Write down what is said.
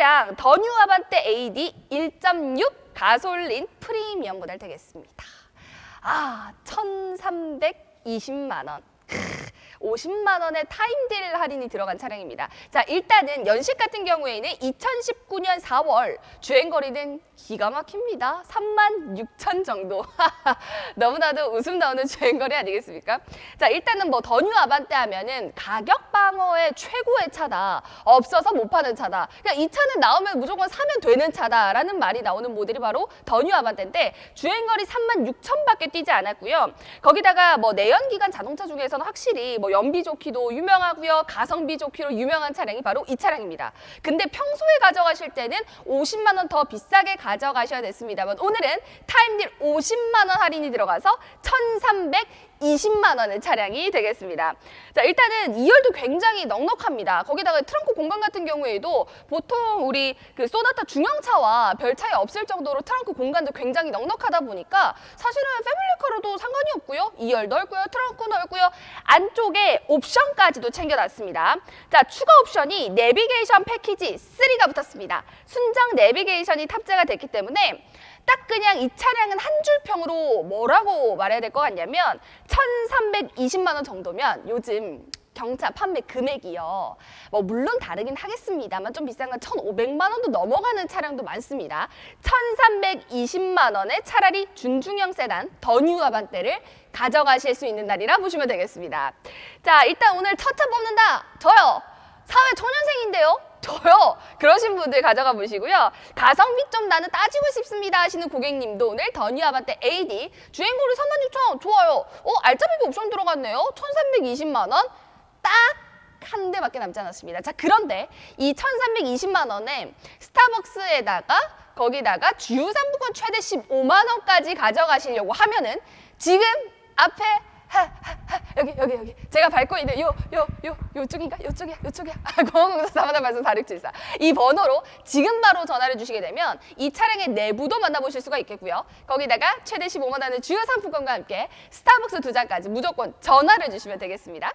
차량 더 뉴 아반떼 AD 1.6 가솔린 프리미엄 모델 되겠습니다. 아, 1,320만 원. 50만 원의 타임딜 할인이 들어간 차량입니다. 자, 일단은 연식 같은 경우에는 2019년 4월 주행 거리는 기가 막힙니다. 3만 6천 정도. 너무나도 웃음 나오는 주행 거리 아니겠습니까? 자, 일단은 뭐 더뉴 아반떼 하면은 가격 방어의 최 고의 차다. 없어서 못 파는 차다. 그러니까 이 차는 나오면 무조건 사면 되는 차다라는 말이 나오는 모델이 바로 더뉴 아반떼인데 주행 거리 3만 6천밖에 뛰지 않았고요. 거기다가 뭐 내연기관 자동차 중에서는 확실히 뭐 연비 좋기도 유명하고요. 가성비 좋기로 유명한 차량이 바로 이 차량입니다. 근데 평소에 가져가실 때는 50만 원 더 비싸게 가져가셔야 됐습니다만 오늘은 타임딜 50만 원 할인이 들어가서 1,320만 원의 차량이 되겠습니다. 자, 일단은 2열도 굉장히 넉넉합니다. 거기다가 트렁크 공간 같은 경우에도 보통 우리 그 소나타 중형차와 별 차이 없을 정도로 트렁크 공간도 굉장히 넉넉하다 보니까 사실은 패밀리카로도 상관이 없고요. 2열 넓고요. 트렁크 넓고요. 안쪽에 옵션까지도 챙겨놨습니다. 자, 추가 옵션이 내비게이션 패키지 3가 붙었습니다. 순정 내비게이션이 탑재가 됐기 때문에 딱 그냥 이 차량은 한 줄 평으로 뭐라고 말해야 될 것 같냐면 1,320만 원 정도면 요즘 경차 판매 금액이요. 뭐 물론 다르긴 하겠습니다만 좀 비싼 건 1,500만 원도 넘어가는 차량도 많습니다. 1,320만 원에 차라리 준중형 세단 더뉴 아반떼를 가져가실 수 있는 날이라 보시면 되겠습니다. 자, 일단 오늘 첫 차 뽑는다. 저요. 사회 초년생인데요. 저요. 그러신 분들 가져가 보시고요. 가성비 좀 나는 따지고 싶습니다 하시는 고객님도 오늘 더뉴 아반떼 AD 주행거리 36,000원 좋아요. 어, 알짜배기 옵션 들어갔네요. 1,320만 원. 딱 한 대밖에 남지 않았습니다. 자, 그런데 이 1,320만 원에 스타벅스에다가 거기다가 주유 상품권 최대 15만 원까지 가져가시려고 하면은 지금 앞에 여기 여기 여기. 제가 밟고 있는 요 요 요 요쪽인가? 요쪽이야 요쪽이야. 공항공사 사마다 발송 4674이 번호로 지금 바로 전화를 주시게 되면 이 차량의 내부도 만나보실 수가 있겠고요. 거기다가 최대 15만 원의 주요 상품권과 함께 스타벅스 두 잔까지 무조건 전화를 주시면 되겠습니다.